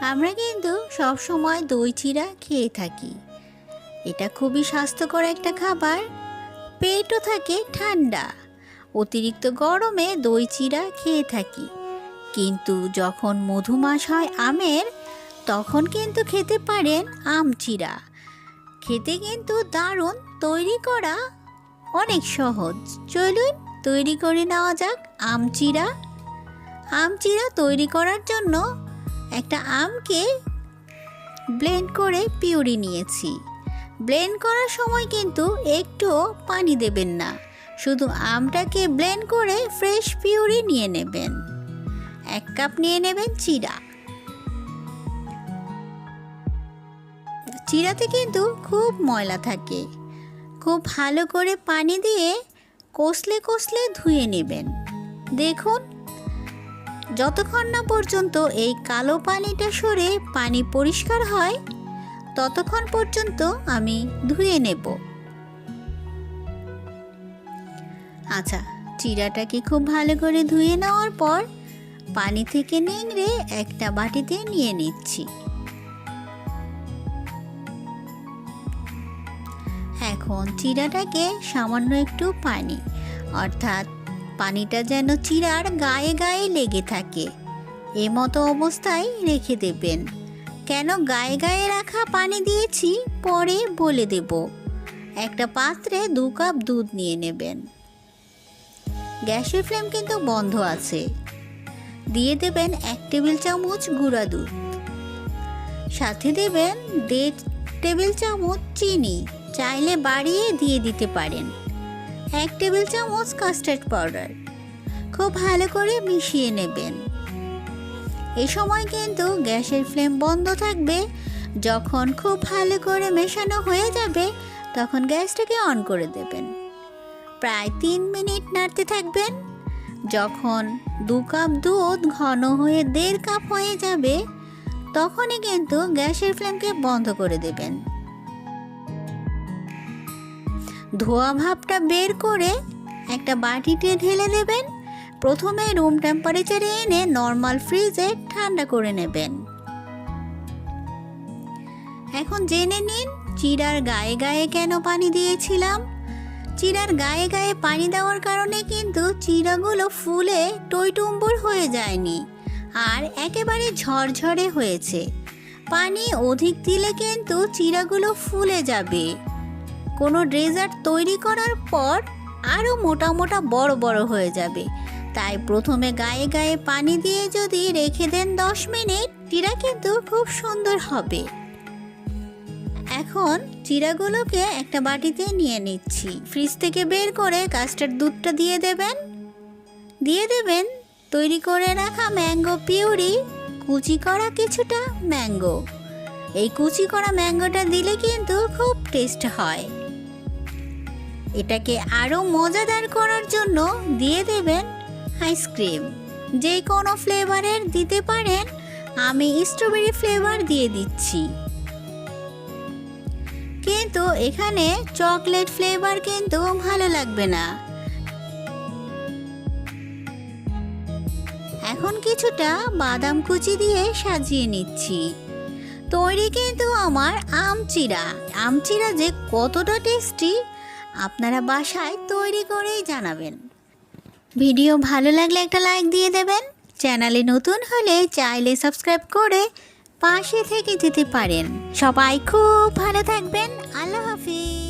আমরা কিন্তু সব সময় দই চিড়া খেয়ে থাকি। এটা খুবই স্বাস্থ্যকর একটা খাবার। পেটও থাকে ঠান্ডা। অতিরিক্ত গরমে দই চিরা খেয়ে থাকি। কিন্তু যখন মধুমাস হয় আমের, তখন কিন্তু খেতে পারেন আম চিড়া খেতে কিন্তু দারুণ, তৈরি করা অনেক সহজ। চলুন তৈরি করে নেওয়া যাক আম চিড়া আম চিড়া তৈরি করার জন্য একটা আমকে ব্লেন্ড করে পিউরি নিয়েছি। ব্লেন্ড করার সময় কিন্তু একটুও পানি দেবেন না। শুধু আমটাকে ব্লেন্ড করে ফ্রেশ পিউরি নিয়ে নেবেন। এক কাপ নিয়ে নেবেন চিড়া চিড়াতে কিন্তু খুব ময়লা থাকে। খুব ভালো করে পানি দিয়ে কষলে কষলে ধুয়ে নেবেন। দেখুন যতক্ষণ না পর্যন্ত এই কালো পানিটা সরে পানি পরিষ্কার হয়, ততক্ষণ পর্যন্ত আমি ধুয়ে নেব। আচ্ছা চিরাটাকে খুব ভালো করে ধুয়ে নেওয়ার পর পানি থেকে নিংড়ে একটা বাটিতে নিয়ে নিচ্ছি। এখন চিরাটাকে সামান্য একটু পানি, অর্থাৎ পানিটা যেন চিরার গায়ে গায়ে লেগে থাকে। এ মতো অবস্থায় রেখে দেবেন। কেন গায়ে গায়ে রাখা পানি দিয়েছি? পরে বলে দেব। একটা পাত্রে দু কাপ দুধ নিয়ে নেবেন। গ্যাসের ফ্লেম কিন্তু বন্ধ আছে। দিয়ে দেবেন এক টেবিল চামচ গুঁড়া দুধ। সাথে দেবেন দেড় টেবিল চামচ চিনি। চাইলে বাড়িয়ে দিয়ে দিতে পারেন। এক টেবিল চামচ কাস্টার্ড পাউডার। খুব ভালো করে মিশিয়ে নেবেন। এ সময় কিন্তু গ্যাসের ফ্লেম বন্ধ থাকবে। যখন খুব ভালো করে মেশানো হয়ে যাবে, তখন গ্যাসটাকে অন করে দেবেন। প্রায় তিন মিনিট নাড়তে থাকবেন। যখন দু কাপ দুধ ঘন হয়ে দেড় কাপ হয়ে যাবে, তখনই কিন্তু গ্যাসের ফ্লেমকে বন্ধ করে দেবেন। ধোয়া ভাবটা বের করে একটা বাটিতে ঢেলে দেবেন প্রথমে রুম টেম্পারেচারে এনে নর্মাল ফ্রিজে ঠান্ডা করে নেবেন। এখন জেনে নিন চিরার গায়ে গায়ে কেন পানি দিয়েছিলাম। চিরার গায়ে গায়ে পানি দেওয়ার কারণে কিন্তু চিরাগুলো ফুলে টইটুম্বুর হয়ে যায়নি আর একেবারে ঝরঝরে হয়েছে। পানি অধিক দিলে কিন্তু চিরাগুলো ফুলে যাবে। কোনো ডেজার্ট তৈরি করার পর আরও মোটা মোটা বড় বড় হয়ে যাবে। তাই প্রথমে গায়ে গায়ে পানি দিয়ে যদি রেখে দেন দশ মিনিট চিরা কিন্তু খুব সুন্দর হবে। এখন চিরাগুলোকে একটা বাটিতে নিয়ে নিচ্ছি। ফ্রিজ থেকে বের করে কাস্টার্ড দুধটা দিয়ে দেবেন। দিয়ে দেবেন তৈরি করে রাখা ম্যাঙ্গো পিউরি, কুচি করা কিছুটা ম্যাঙ্গো। এই কুচি করা ম্যাঙ্গোটা দিলে কিন্তু খুব টেস্ট হয়। এটাকে আরও মজাদার করার জন্য দিয়ে দেবেন আইসক্রিম যে কোনো ফ্লেভারের দিতে পারেন, আমি স্ট্রবেরি ফ্লেভার দিয়ে দিচ্ছি। কিন্তু এখানে চকলেট ফ্লেভার কিন্তু ভালো লাগবে না। এখন কিছুটা বাদাম কুচি দিয়ে সাজিয়ে নিচ্ছি। তৈরি কিন্তু আমার আমচিরা। আমচিরা যে কতটা টেস্টি আপনারা বাসায় তৈরি করেই জানাবেন। ভিডিও ভালো লাগলে একটা লাইক দিয়ে দেবেন। চ্যানেলে নতুন হলে চাইলে সাবস্ক্রাইব করে পাশে থেকে যেতে পারেন। সবাই খুব ভালো থাকবেন। আল্লাহ হাফিজ।